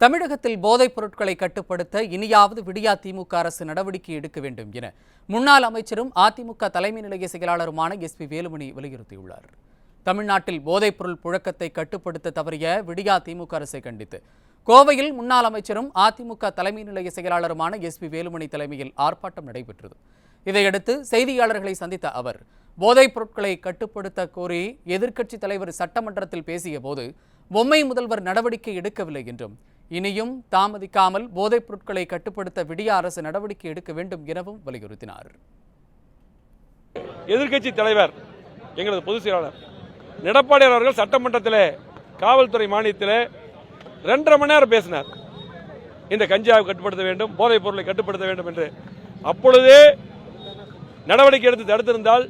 தமிழகத்தில் போதைப் பொருட்களை கட்டுப்படுத்த இனியாவது விடியா திமுக அரசு நடவடிக்கை எடுக்க வேண்டும் என முன்னாள் அமைச்சரும் அதிமுக தலைமை நிலைய செயலாளருமான எஸ் பி வேலுமணி வலியுறுத்தியுள்ளார். தமிழ்நாட்டில் போதைப் பொருள் புழக்கத்தை கட்டுப்படுத்த தவறிய விடியா திமுக அரசை கண்டித்து கோவையில் முன்னாள் அமைச்சரும் அதிமுக தலைமை நிலைய செயலாளருமான எஸ் பி வேலுமணி தலைமையில் ஆர்ப்பாட்டம் நடைபெற்றது. இதையடுத்து செய்தியாளர்களை சந்தித்த அவர் போதைப் பொருட்களை கட்டுப்படுத்த கோரி எதிர்க்கட்சித் தலைவர் சட்டமன்றத்தில் பேசிய போது பொம்மை முதல்வர் நடவடிக்கை எடுக்கவில்லை என்றும் இனியும் தாமதிக்காமல் போதைப் பொருட்களை கட்டுப்படுத்த விடிய அரசு நடவடிக்கை எடுக்க வேண்டும் எனவும் வலியுறுத்தினார். எதிர்க்கட்சி தலைவர் எங்களது பொதுச் செயலாளர் எடப்பாடியார் அவர்கள் சட்டமன்றத்தில் காவல்துறை மானியத்தில் ரெண்டரை மணி நேரம் பேசினார். இந்த கஞ்சாவை கட்டுப்படுத்த வேண்டும் போதைப் பொருளை கட்டுப்படுத்த வேண்டும் என்று. அப்பொழுதே நடவடிக்கை எடுத்து தடுத்திருந்தால்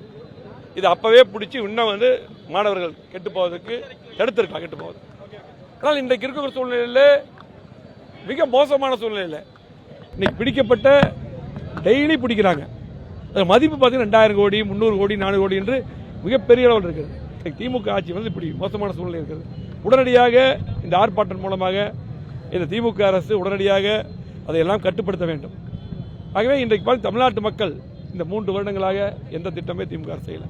இது அப்பவே பிடிச்சி இன்னும் வந்து மாணவர்கள் கெட்டு போவதற்கு தடுத்திருக்கலாம் கெட்டு போவது. ஆனால் இன்றைக்கு இருக்கிற சூழ்நிலையில் மிக மோசமான சூழ்நிலையில் இன்னைக்கு பிடிக்கப்பட்ட டெய்லி பிடிக்கிறாங்க. அது மதிப்பு பார்த்தீங்கன்னா ரெண்டாயிரம் கோடி முந்நூறு கோடி நானூறு கோடி என்று மிகப்பெரிய அளவில் இருக்குது திமுக ஆட்சி வந்து இப்படி மோசமான சூழ்நிலை இருக்குது உடனடியாக இந்த ஆர்ப்பாட்டம் மூலமாக இந்த திமுக அரசு உடனடியாக அதையெல்லாம் கட்டுப்படுத்த வேண்டும். ஆகவே இன்றைக்கு பார்த்து தமிழ்நாட்டு மக்கள் இந்த மூன்று வருடங்களாக எந்த திட்டமே திமுக அரசு செய்யலை.